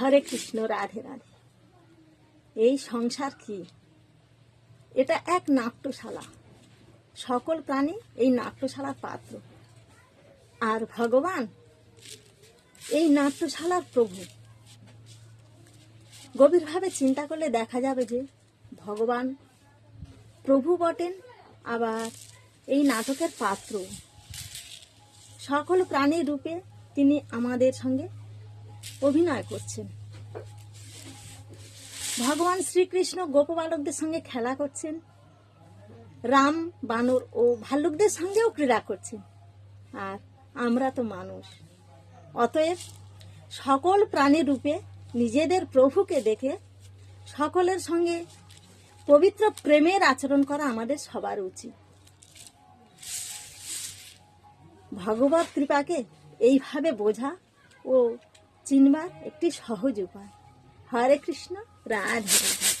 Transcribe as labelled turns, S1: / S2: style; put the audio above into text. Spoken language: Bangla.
S1: হরে কৃষ্ণ, রাধে রাধে। এই সংসার কি? এটা এক নাট্যশালা। সকল প্রাণী এই নাট্যশালার পাত্র। আর ভগবান এই নাট্যশালার প্রভু। গভীরভাবে চিন্তা করলে দেখা যাবে যে ভগবান প্রভু বটেন, আবার এই নাটকের পাত্র। সকল প্রাণীর রূপে তিনি আমাদের সঙ্গে অভিনয় করছেন। ভগবান শ্রীকৃষ্ণ গোপবালকদের সঙ্গে খেলা করছেন। রাম, বানর ও ভাল্লুকদের সঙ্গেও ক্রীড়া করছেন। আর আমরা তো মানুষ। অতএব সকল প্রাণী রূপে নিজেদের প্রভুকে দেখে সকলের সঙ্গে পবিত্র প্রেমের আচরণ করা আমাদের সবার উচিত। ভগবত কৃপাকে এইভাবে বোঝা ও চিনবার একটি সহজ উপায়। হরে কৃষ্ণ রাধা রাধে।